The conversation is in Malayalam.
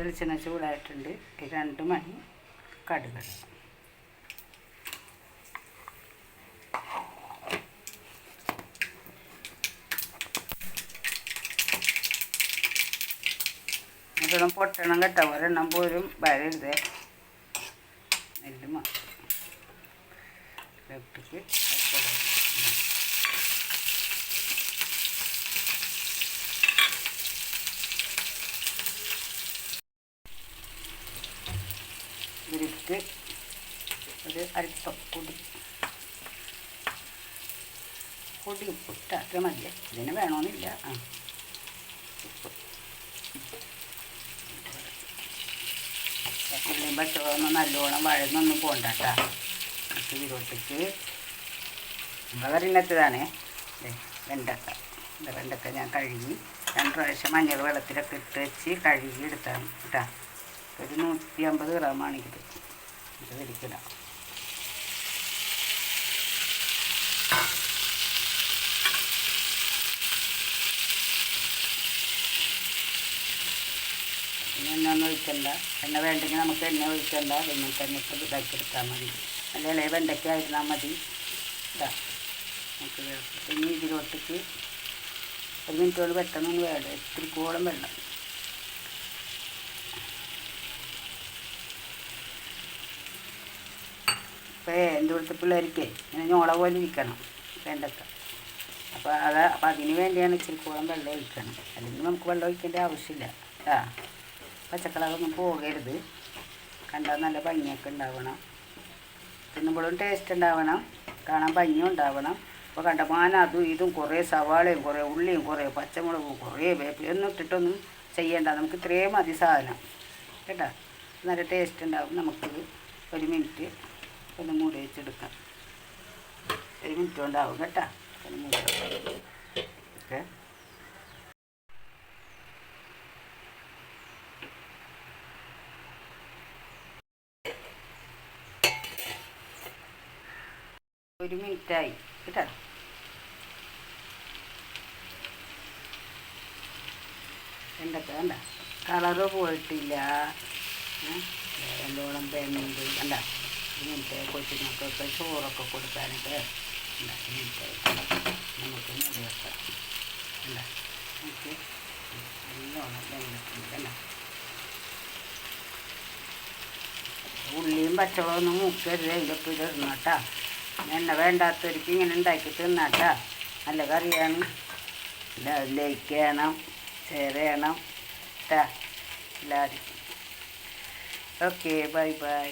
വെളിച്ചെണ്ണ ചൂടായിട്ടുണ്ട്. രണ്ട് മണി കടുക്. ഇതൊന്നും പൊട്ടണം കേട്ടോ. ഒരെണ്ണം പോലും വരരുത്. നെല്ല് മാത്രം. ഇലക്ട്രിക്ക് ഇതിലേക്ക് ഒരു അല്പം പൊടി. പൊടി ഉപ്പ് ഇട്ട് അത്ര മതി. ഇതിന് വേണമെന്നില്ല ആ. ഉപ്പ് ഉള്ളിയും പച്ചമുളകൊന്നും നല്ലോണം വഴന്നൊന്നും പോണ്ട കേട്ടോ ഇതിലോട്ടേക്ക് നമ്മളെ വെണ്ടക്ക. വെണ്ടക്ക ഞാൻ കഴുകി. രണ്ട് പ്രാവശ്യം മഞ്ഞൾ വെള്ളത്തിലൊക്കെ ഇട്ട് വെച്ച് കഴുകി എടുത്താണ് കേട്ടോ. ഒരു നൂറ്റി അമ്പത് ഗ്രാമാണിത് ഇത് വലിക്കില്ല പിന്നെ എണ്ണ ഒഴിക്കണ്ട. എണ്ണ വേണ്ടെങ്കിൽ നമുക്ക് എണ്ണ ഒഴിക്കണ്ട. പിന്നെ തന്നെ ഇപ്പം ഇതാക്കി എടുത്താൽ മതി ഇളയ വെണ്ടയ്ക്ക ആയിരുന്നാൽ മതി. നമുക്ക് ഇനി ഇതിലോട്ടേക്ക് ഒരു മിനിറ്റോട് പെട്ടെന്നൊന്ന് വേണ്ട ഇത്തിരി കോളം വെള്ളം. ഇപ്പോൾ എന്തുകൊടുത്ത പിള്ളേർക്ക് ഇങ്ങനെ ഞോള പോലെ ഇരിക്കണം വെണ്ടക്ക അപ്പോൾ അത് അപ്പം അതിന് വേണ്ടിയാണ് ഇച്ചിരി കൂളം വെള്ളം ഒഴിക്കണം. അല്ലെങ്കിൽ നമുക്ക് വെള്ളം ഒഴിക്കേണ്ട ആവശ്യമില്ല. ആ പച്ചക്കളറൊന്നും പോകരുത്. കണ്ടാൽ നല്ല ഭംഗിയൊക്കെ ഉണ്ടാവണം. തിന്നുമ്പോഴും ടേസ്റ്റ് ഉണ്ടാവണം. കാണാൻ ഭംഗിയും ഉണ്ടാവണം. അപ്പോൾ കണ്ടമാനം അതും ഇതും കുറേ സവാളയും കുറേ ഉള്ളിയും കുറേ പച്ചമുളകും കുറേ വേപ്പിലും ഒന്നും ഇട്ടിട്ടൊന്നും ചെയ്യേണ്ട. നമുക്ക് ഇത്രയും മതി സാധനം. കേട്ടോ? നല്ല ടേസ്റ്റ് ഉണ്ടാവും നമുക്കിത് ഒരു മിനിറ്റ് ഒന്ന് മൂടി വെച്ചെടുക്കാം. ഒരു മിനിറ്റ് കൊണ്ടാവും കേട്ടോ. ഓക്കെ. ഒരു മിനിറ്റായി കേട്ടോ? എന്തൊക്കെ? വേണ്ട കളറ് പോയിട്ടില്ല. എന്തോളം വെന്ത് കണ്ട? മിനിറ്റ് കൊച്ചുങ്ങൾക്കൊക്കെ ചോറൊക്കെ കൊടുക്കാനൊക്കെ ഉണ്ട് ഒരു നമുക്ക് മൂടി വെക്കാം അല്ല നമുക്ക് നല്ലോണം വെള്ളത്തിൽ കണ്ട ഉള്ളിയും പച്ചമുളകൊന്നും മുക്കരുത് ഒപ്പം ഇടണം കേട്ടോ. എണ്ണ വേണ്ടാത്തവർക്ക് ഇങ്ങനെ ഉണ്ടാക്കി തിന്നാട്ടാ നല്ല കറിയാണ് ലൈക്ക് ചെയ്യണം ഷെയർ ചെയ്യണം കേട്ടാ. എല്ലാവരും. Okay bye bye